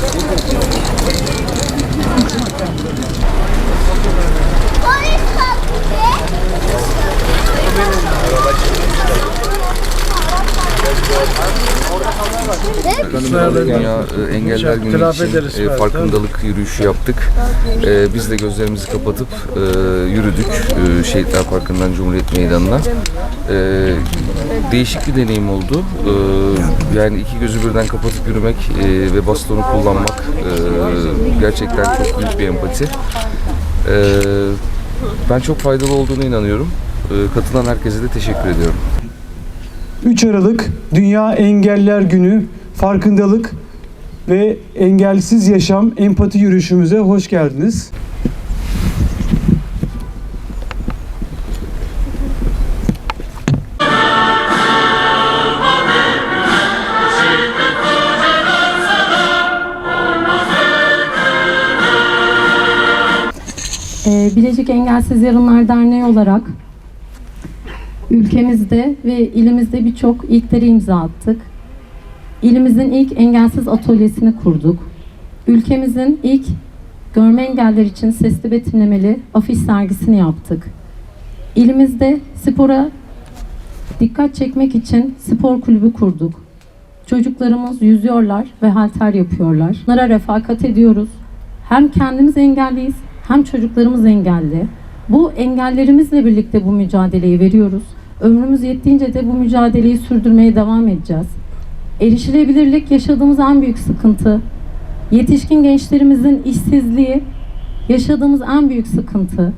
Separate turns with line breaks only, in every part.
Gracias. Dünya e, Engeller Günü için e, farkındalık yürüyüşü yaptık. E, Biz de gözlerimizi kapatıp e, yürüdük e, Şehitler Parkı'ndan Cumhuriyet Meydanı'na. E, Değişik bir deneyim oldu. E, Yani iki gözü birden kapatıp yürümek e, ve bastonu kullanmak e, gerçekten çok büyük bir empati. E, Ben çok faydalı olduğunu inanıyorum. E, Katılan herkese de teşekkür ediyorum.
3 Aralık Dünya Engeller Günü farkındalık ve engelsiz yaşam empati yürüyüşümüze hoş geldiniz.
Ee, Bilecik Engelsiz Yarınlar Derneği olarak ülkemizde ve ilimizde birçok ilklere imza attık. İlimizin ilk engelsiz atölyesini kurduk. Ülkemizin ilk görme engeller için sesli betimlemeli afiş sergisini yaptık. İlimizde spora dikkat çekmek için spor kulübü kurduk. Çocuklarımız yüzüyorlar ve halter yapıyorlar. Bunlara refakat ediyoruz. Hem kendimiz engelliyiz hem çocuklarımız engelli. Bu engellerimizle birlikte bu mücadeleyi veriyoruz. Ömrümüz yettiğince de bu mücadeleyi sürdürmeye devam edeceğiz. Erişilebilirlik yaşadığımız en büyük sıkıntı. Yetişkin gençlerimizin işsizliği yaşadığımız en büyük sıkıntı.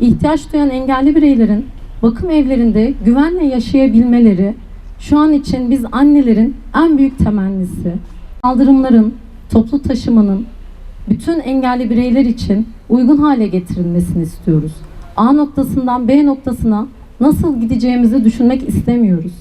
İhtiyaç duyan engelli bireylerin bakım evlerinde güvenle yaşayabilmeleri şu an için biz annelerin en büyük temennisi. Kaldırımların, toplu taşımanın bütün engelli bireyler için uygun hale getirilmesini istiyoruz. A noktasından B noktasına nasıl gideceğimizi düşünmek istemiyoruz.